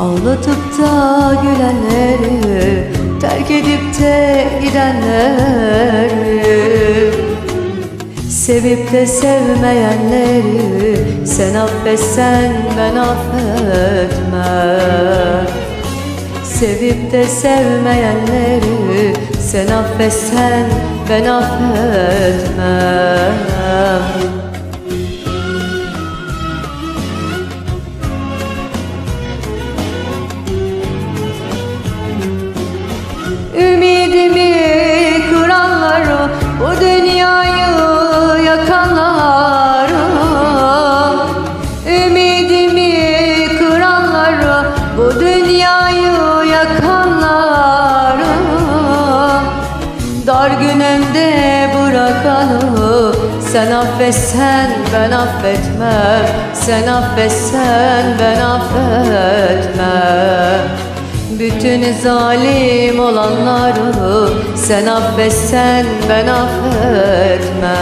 Ağlatıp da gülenleri Terk edip de gidenleri. Sevip de sevmeyenleri Sen affetsen ben affetmem. Sevip de sevmeyenleri Sen affetsen ben affetmem Dar günümde bırakanı Sen affetsen ben affetmem. Sen affetsen ben affetmem. Bütün zalim olanları sen affetsen ben affetmem